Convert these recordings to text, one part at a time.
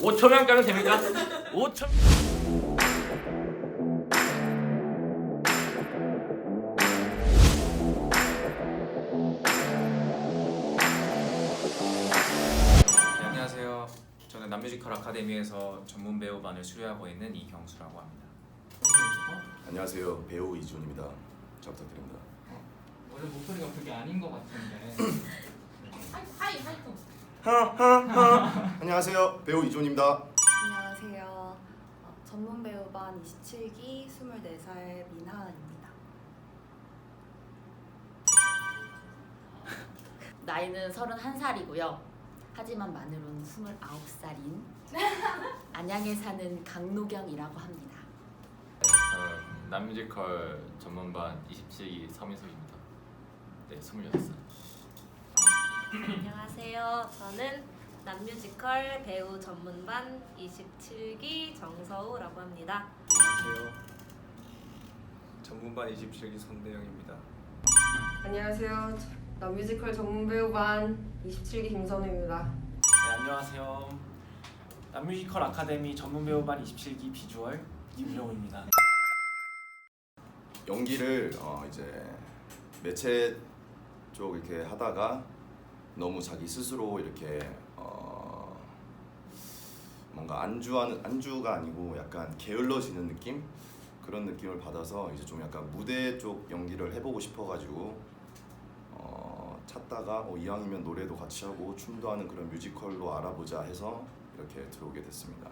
5초면 가면 됩니까? 5초. 네, 안녕하세요. 저는 남뮤지컬 아카데미에서 전문 배우반을 수료하고 있는 이경수라고 합니다. 안녕하세요 배우 이준입니다. 잘 부탁드립니다. 원래 목소리가 그게 아닌 것 같은데 하이 하이 하이톤 안녕하세요 배우 이준입니다. 안녕하세요. 어, 전문 배우반 27기 24살 민하은입니다. 나이는 31살이고요 하지만 만으로는 29살인 안양에 사는 강노경이라고 합니다 저는 남뮤지컬 전문반 27기 서민석입니다. 네, 26살. 안녕하세요. 저는 남뮤지컬 배우 전문반 27기 정서우라고 합니다. 안녕하세요. 전문반 27기 손대영입니다. 안녕하세요. 남뮤지컬 전문 배우반 27기 김선우입니다. 네, 안녕하세요. 남뮤지컬 아카데미 전문 배우반 27기 비주얼 김용우입니다. 연기를 어, 이제 매체 쪽 이렇게 하다가 너무 자기 스스로 이렇게 어, 뭔가 안주하는 안주가 아니고 약간 게을러지는 느낌 그런 느낌을 받아서 이제 좀 약간 무대 쪽 연기를 해보고 싶어가지고 어, 찾다가 어, 이왕이면 노래도 같이 하고 춤도 하는 그런 뮤지컬로 알아보자 해서 이렇게 들어오게 됐습니다.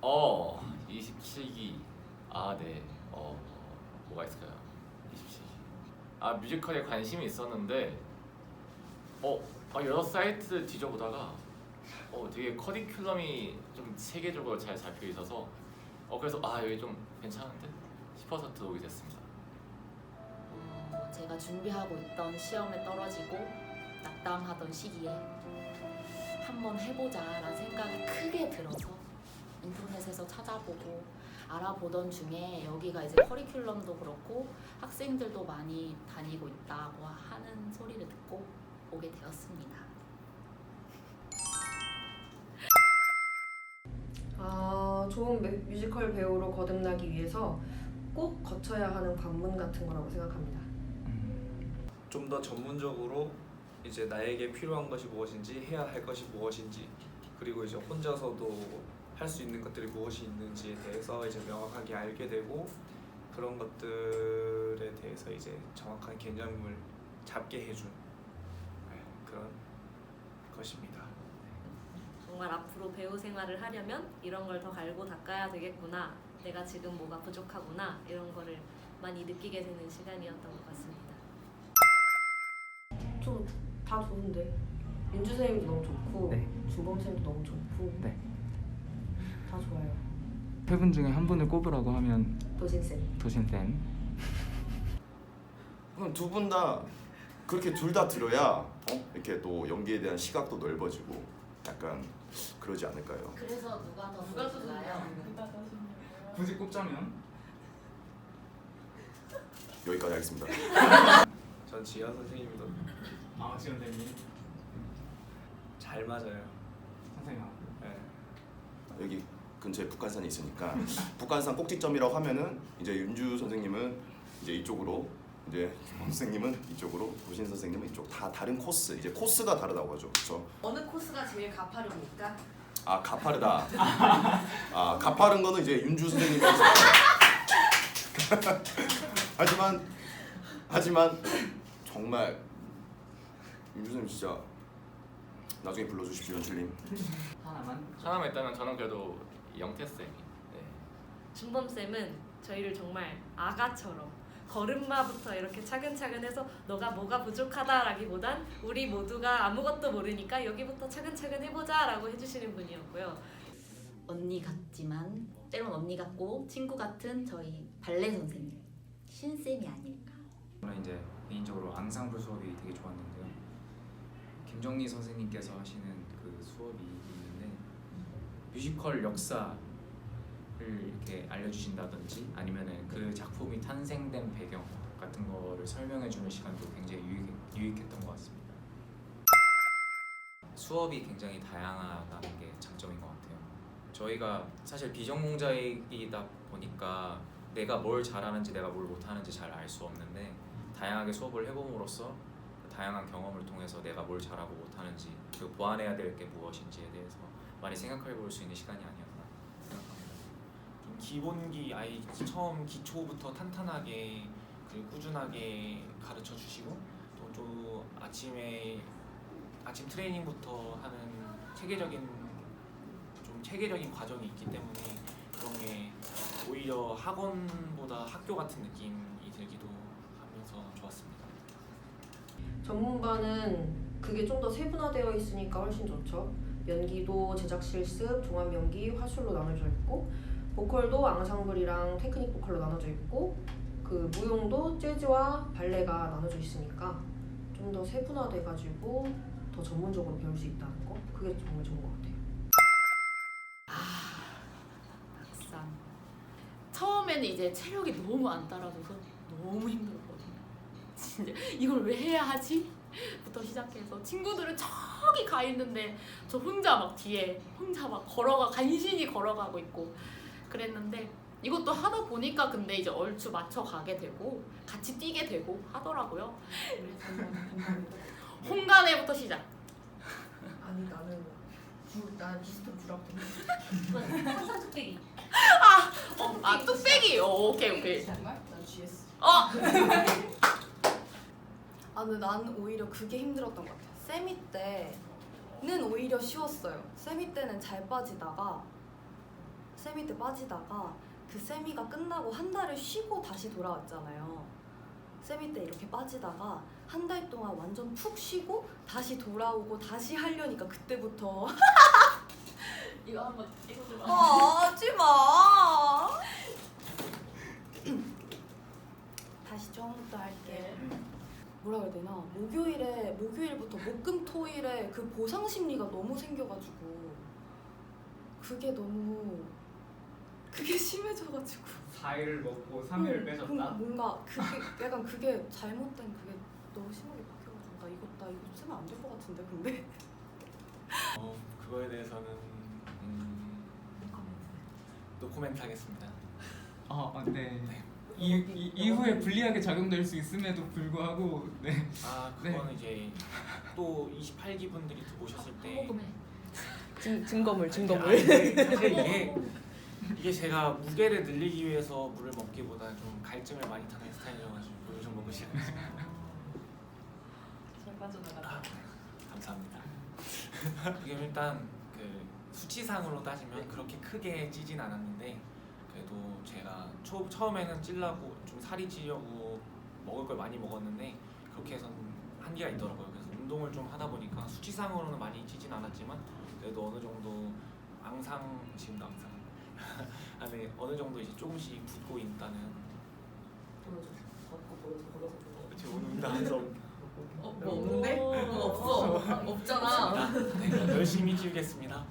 어, 27기. 아, 네. 어, 뭐가 있을까요? 27기. 아, 뮤지컬에 관심이 있었는데 어, 아, 여러 사이트 뒤져보다가 어, 되게 커리큘럼이 좀 세계적으로 잘 잡혀 있어서 어, 그래서 아, 여기 좀 괜찮은데 싶어서 들어오게 됐습니다. 어, 제가 준비하고 있던 시험에 떨어지고 낙담하던 시기에 한번 해보자라는 생각이 크게 들어서 인터넷에서 찾아보고 알아보던 중에 여기가 이제 커리큘럼도 그렇고 학생들도 많이 다니고 있다고 하는 소리를 듣고 오게 되었습니다. 아, 좋은 뮤- 뮤지컬 배우로 거듭나기 위해서 꼭 거쳐야 하는 관문 같은 거라고 생각합니다. 좀 더 전문적으로 이제 나에게 필요한 것이 무엇인지 해야 할 것이 무엇인지 그리고 이제 혼자서도 할 수 있는 것들이 무엇이 있는지에 대해서 이제 명확하게 알게 되고 그런 것들에 대해서 이제 정확한 개념을 잡게 해준 네, 그런 것입니다. 정말 앞으로 배우 생활을 하려면 이런 걸 더 갈고 닦아야 되겠구나. 내가 지금 뭐가 부족하구나. 이런 거를 많이 느끼게 되는 시간이었던 것 같습니다. 좀다 좋은데 윤주 선생님도 너무 좋고 네. 준범 선생님도 너무 좋고 네. 다 좋아요. 세 분 중에 한 분을 꼽으라고 하면 도진 쌤. 도신 쌤 그럼 두 분 다 그렇게 둘 다 들어야 어? 이렇게 또 연기에 대한 시각도 넓어지고 약간 그러지 않을까요? 그래서 누가 더 누가 더 좋나요? 굳이 꼽자면 여기까지 하겠습니다. 전 지아 선생님이 더아 지원쌤이 잘 맞아요. 선생님하고 네. 여기 근처에 북한산이 있으니까 북한산 꼭지점이라고 하면은 이제 윤주 선생님은 이제 이쪽으로 이제 선생님은 이쪽으로 도신 선생님은 이쪽 다 다른 코스 이제 코스가 다르다고 하죠 그렇죠? 어느 코스가 제일 가파릅니까? 아 가파르다 아 가파른 거는 이제 윤주 선생님이 하지만 하지만 정말 윤주 선생님 진짜 나중에 불러주십시오 연출님 하나만 하나만 있다면 저는 그래도 영태 쌤이. 네. 준범 쌤은 저희를 정말 아가처럼 걸음마부터 이렇게 차근차근 해서 너가 뭐가 부족하다라기보단 우리 모두가 아무것도 모르니까 여기부터 차근차근 해보자라고 해주시는 분이었고요. 언니 같지만 때론 언니 같고 친구 같은 저희 발레 선생님 신 쌤이 아닐까 저는 이제 개인적으로 앙상블 수업이 되게 좋았는데요. 김정리 선생님께서 하시는 그 수업이 있는데 뮤지컬 역사를 이렇게 알려주신다든지 아니면은 그 작품이 탄생된 배경 같은 거를 설명해주는 시간도 굉장히 유익, 유익 했던 것 같습니다. 수업이 굉장히 다양하다는 게 장점인 것 같아요. 저희가 사실 비전공자이다 보니까 내가 뭘 잘하는지 내가 뭘 못하는지 잘 알 수 없는데 다양하게 수업을 해봄으로써 그 다양한 경험을 통해서 내가 뭘 잘하고 못하는지 그리고 보완해야 될 게 무엇인지에 대해서 많이 생각해 볼 수 있는 시간이 아니었나 기본기 아이 처음 기초부터 탄탄하게 그리고 꾸준하게 가르쳐 주시고 또, 또 아침에 아침 트레이닝부터 하는 체계적인 좀 체계적인 과정이 있기 때문에 그런 게 오히려 학원보다 학교 같은 느낌이 들기도 하면서 좋았습니다. 전문반은 그게 좀 더 세분화되어 있으니까 훨씬 좋죠. 연기도 제작 실습, 종합 연기, 화술로 나눠져 있고 보컬도 앙상블이랑 테크닉 보컬로 나눠져 있고 그 무용도 재즈와 발레가 나눠져 있으니까 좀 더 세분화돼 가지고 더 전문적으로 배울 수 있다는 거 그게 정말 좋은 것 같아요. 막상 처음에는 이제 체력이 너무 안 따라줘서 너무 힘들었거든요. 진짜 이걸 왜 해야 하지? 부터 시작해서 친구들은 저기 가 있는데 저 혼자 막 뒤에 혼자 막 걸어가 간신히 걸어가고 있고 그랬는데 이것도 하다 보니까 근데 이제 얼추 맞춰 가게 되고 같이 뛰게 되고 하더라고요. 홍간에부터 시작. 아니 나는 나 비스트 주라고 항상 뚝배기. 어, 아 뚝배기. 어, 오케이 오케이. 정말? 난 GS. 어. 아 근데 나는 오히려 그게 힘들었던 것 같아. 세미 때는 오히려 쉬웠어요. 세미 때는 잘 빠지다가 세미 때 빠지다가 그 세미가 끝나고 한 달을 쉬고 다시 돌아왔잖아요. 세미 때 이렇게 빠지다가 한 달 동안 완전 푹 쉬고 다시 돌아오고 다시 하려니까 그때부터 이거 한번 찍어줘. 아 하지 마. 다시 처음부터 할게. 뭐라 그래야 되나? 목요일에 목요일부터 목금토일에 그 보상 심리가 너무 생겨가지고 그게 너무 그게 심해져가지고 4일을 먹고 3일을 응, 빼줬다. 뭔가- 뭔가 그게 약간 그게 잘못된 그게 너무 심하게 바뀌어가지고 나 이거 나 이거 쓰면 안 될 것 같은데 근데 어, 그거에 대해서는 음, 노 코멘트 하겠습니다. 어, 어, 네. 이, 이 이후에 불리하게 작용될 수 있음에도 불구하고 네. 아 그거는 이제 또 28기 분들이 오셨을 때 증, 증거물 아, 근데 사실 이게 이게 제가 무게를 늘리기 위해서 물을 먹기보다 좀 갈증을 많이 타는 스타일이어가지고 좀 먹기 시작했어요. 아, 감사합니다. 지금 일단 그 수치상으로 따지면 그렇게 크게 찌진 않았는데 그래도 제가 초, 처음에는 찔라고 좀 살이 찌려고 먹을 걸 많이 먹었는데 그렇게 해서는 한계가 있더라고요. 그래서 운동을 좀 하다 보니까 수치상으로는 많이 찌진 않았지만 그래도 어느 정도 앙상 지금도 앙상 안에 어느 정도 이제 조금씩 붙고 있다는 제 오늘 운동하면서 어, 뭐 없는데? 뭐 없어. 없잖아. 네, 열심히 찌우겠습니다.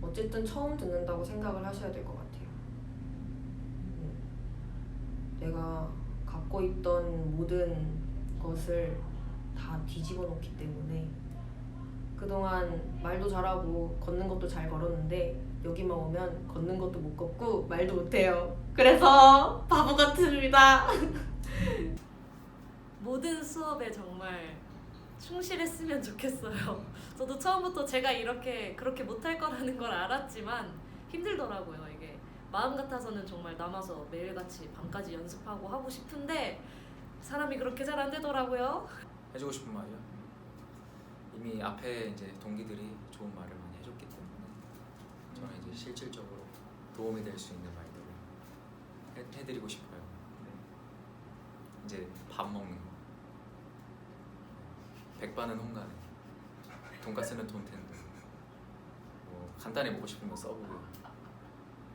어쨌든 처음 듣는다고 생각을 하셔야 될 것 같아요. 음. 내가 갖고 있던 모든 것을 다 뒤집어 놓기 때문에 그동안 말도 잘하고 걷는 것도 잘 걸었는데 여기만 오면 걷는 것도 못 걷고 말도 못해요. 그래서 바보 같습니다. 모든 수업에 정말 충실했으면 좋겠어요. 저도 처음부터 제가 이렇게 그렇게 못할 거라는 걸 알았지만 힘들더라고요. 이게 마음 같아서는 정말 남아서 매일같이 밤까지 연습하고 하고 싶은데 사람이 그렇게 잘 안 되더라고요. 해주고 싶은 말이요. 이미 앞에 이제 동기들이 좋은 말을 저는 이제 실질적으로 도움이 될 수 있는 말들을 해, 해드리고 싶어요. 이제 밥 먹는 거. 백반은 홍간에, 돈가스는 돈텐데. 뭐 간단히 먹고 싶으면 써보고.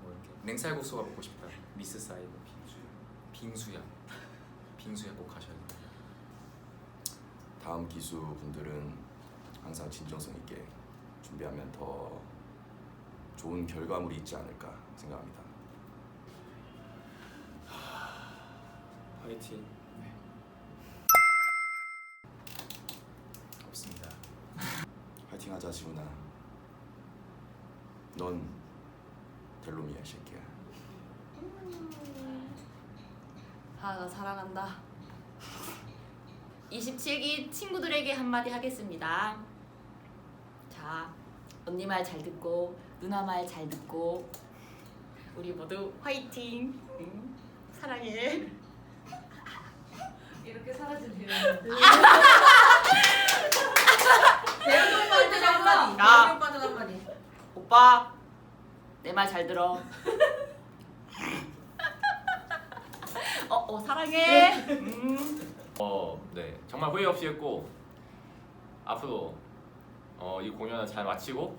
뭐 이렇게 냉쌀국수가 먹고 싶다. 미스 사이버 빙수야. 빙수야. 빙수야 꼭 가셔야 돼요. 다음 기수 분들은 항상 진정성 있게 준비하면 더 좋은 결과물이 있지 않을까 생각합니다. 화이팅. 없습니다. 화이팅하자 지훈아. 넌 델로미야 이 새끼야. 하나 사랑한다. 27기 친구들에게 한마디 하겠습니다. 자, 언니 말 잘 듣고 누나 말 잘 듣고 우리 모두 화이팅. 응? 사랑해. 이렇게 사라지네요. 대현 오빠한테 한마디. 야. 대현 오빠한테 한마디. 오빠 내 말 잘 들어. 어, 어 사랑해. 음. 어, 네. 정말 후회 없이 했고 앞으로 어, 이 공연을 잘 마치고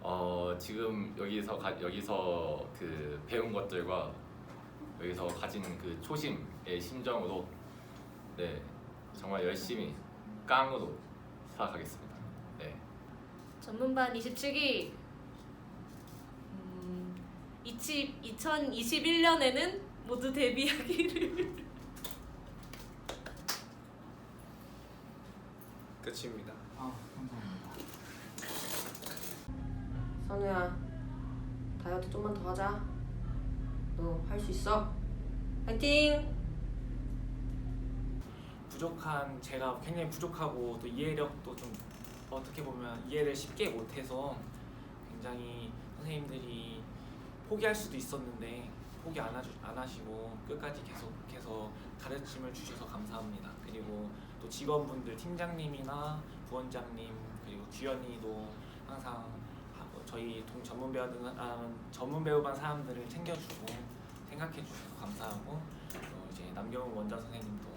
어, 지금 여기서 가, 여기서 그 배운 것들과 여기서 가진 그 초심의 심정으로 네. 정말 열심히 깡으로 살아가겠습니다. 네. 전문반 27기 음, 20, 2021년에는 모두 데뷔하기를 끝입니다. 선우야 다이어트 좀만 더 하자. 너 할 수 있어. 파이팅. 부족한 제가 굉장히 부족하고 또 이해력도 좀 어떻게 보면 이해를 쉽게 못해서 굉장히 선생님들이 포기할 수도 있었는데 포기 안, 하주, 안 하시고 끝까지 계속해서 가르침을 주셔서 감사합니다. 그리고 또 직원분들 팀장님이나 부원장님 그리고 규현이도 항상 저희 동 전문 배우는 아, 전문 배우반 사람들을 챙겨주고 생각해 주셔서 감사하고 또 이제 남경훈 원장 선생님도